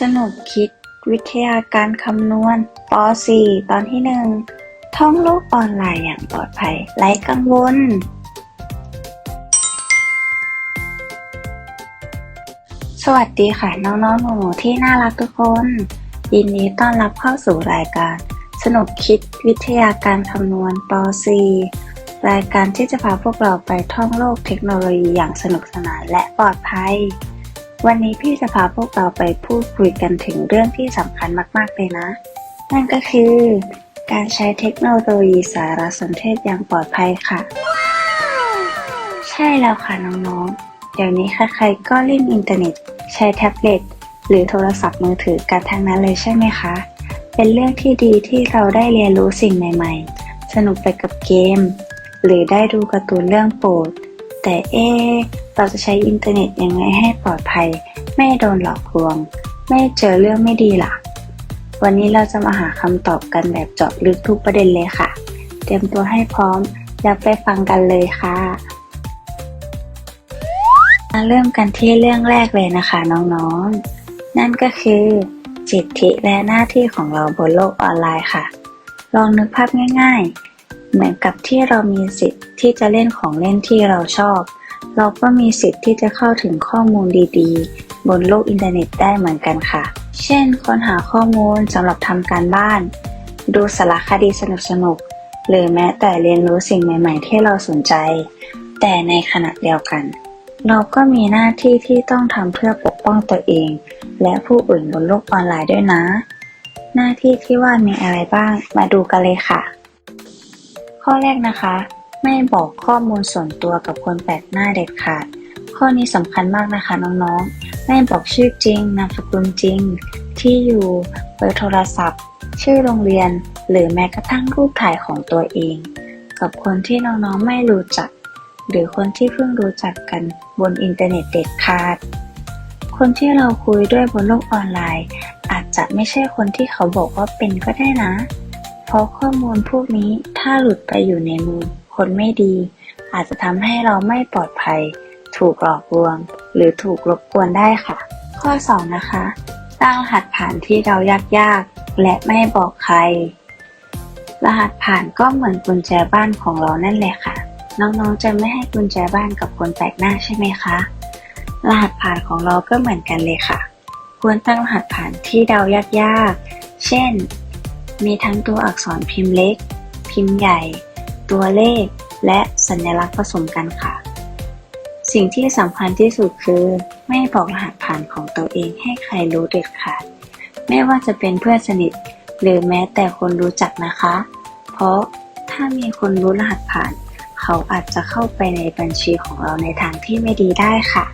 สนุกคิด วิทยาการคำนวณป .4 ตอนที่ 1 ท่องโลกออนไลน์อย่างปลอดภัยไร้กังวล สวัสดีค่ะน้องๆหนูๆที่น่ารักทุกคน ยินดีต้อนรับเข้าสู่รายการ สนุกคิดวิทยาการคำนวณป .4 รายการที่จะพาพวกเราไปท่องโลกเทคโนโลยีอย่างสนุกสนานและปลอดภัย วันนี้พี่จะพาพวกเราไปพูดคุยกันถึงเรื่องที่สำคัญมาก ๆ เลยนะ นั่นก็คือ การใช้เทคโนโลยีสารสนเทศอย่างปลอดภัยค่ะ ใช่แล้วค่ะน้องๆ เดี๋ยวนี้ใครๆก็เล่นอินเทอร์เน็ต ใช้แท็บเล็ตหรือโทรศัพท์มือถือกันทั้งนั้นเลยใช่ไหมคะ เป็นเรื่องที่ดีที่เราได้เรียนรู้สิ่งใหม่ ๆ สนุกไปกับเกม หรือได้ดูการ์ตูนเรื่องโปรด แต่เอ เราจะใช้อินเทอร์เน็ตยังไงให้ปลอดภัย ไม่โดนหลอกลวง ไม่เจอเรื่องไม่ดีล่ะ วันนี้เราจะมาหาคำตอบกันแบบเจาะลึกทุกประเด็นเลยค่ะ เตรียมตัวให้พร้อม แล้วไปฟังกันเลยค่ะมาเริ่มกันที่เรื่องแรกเลยนะคะน้องๆ นั่นก็คือสิทธิและหน้าที่ของเราบนโลกออนไลน์ค่ะ ลองนึกภาพง่าย ๆ เหมือนกับที่เรามีสิทธิ์ที่จะเล่นของเล่นที่เราชอบ เราก็มีสิทธิ์ที่จะเข้าถึงข้อมูลดีๆ บนโลกอินเทอร์เน็ตได้เหมือนกันค่ะ เช่นค้นหาข้อมูลสำหรับทำการบ้าน ดูสารคดีสนุกๆ หรือแม้แต่เรียนรู้สิ่งใหม่ ๆ ที่เราสนใจ แต่ในขณะเดียวกัน เราก็มีหน้าที่ที่ต้องทำเพื่อปกป้องตัวเอง และผู้อื่นบนโลกออนไลน์ด้วยนะ หน้าที่ที่ว่ามีอะไรบ้างมาดูกันเลยค่ะ ข้อแรกนะคะ ไม่บอกข้อมูลส่วนตัวกับคนแปลกหน้าเด็ดขาด ข้อนี้สำคัญมากนะคะน้องๆ ไม่บอกชื่อจริง นามสกุลจริง ที่อยู่ เบอร์โทรศัพท์ ชื่อโรงเรียน หรือแม้กระทั่งรูปถ่ายของตัวเอง กับคนที่น้องๆ ไม่รู้จัก หรือคนที่เพิ่งรู้จักกันบนอินเทอร์เน็ตเด็ดขาด คนที่เราคุยด้วยบนโลกออนไลน์ อาจจะไม่ใช่คนที่เขาบอกว่าเป็นก็ได้นะ เพราะข้อมูลพวกนี้ถ้าหลุดไปอยู่ในมือคนไม่ดี อาจจะทำให้เราไม่ปลอดภัย ถูกหลอกลวง หรือถูกรบกวนได้ค่ะ ข้อ 2 นะคะตั้งรหัสผ่านที่เรายากๆ และไม่บอกใคร รหัสผ่านก็เหมือนกุญแจบ้านของเรานั่นแหละค่ะ น้องๆ จะไม่ให้กุญแจบ้านกับคนแปลกหน้าใช่ไหมคะ รหัสผ่านของเราก็เหมือนกันเลยค่ะ ควรตั้งรหัสผ่านที่เดายากๆ เช่น มีทั้งตัวอักษรพิมพ์เล็ก พิมพ์ใหญ่ ตัวเลข และสัญลักษณ์ผสมกันค่ะ สิ่งที่สำคัญที่สุดคือ ไม่บอกรหัสผ่านของตัวเองให้ใครรู้เด็ดขาด ไม่ว่าจะเป็นเพื่อนสนิท หรือแม้แต่คนรู้จักนะคะ เพราะถ้ามีคนรู้รหัสผ่าน เขาอาจจะเข้าไปในบัญชีของเราในทางที่ไม่ดีได้ค่ะ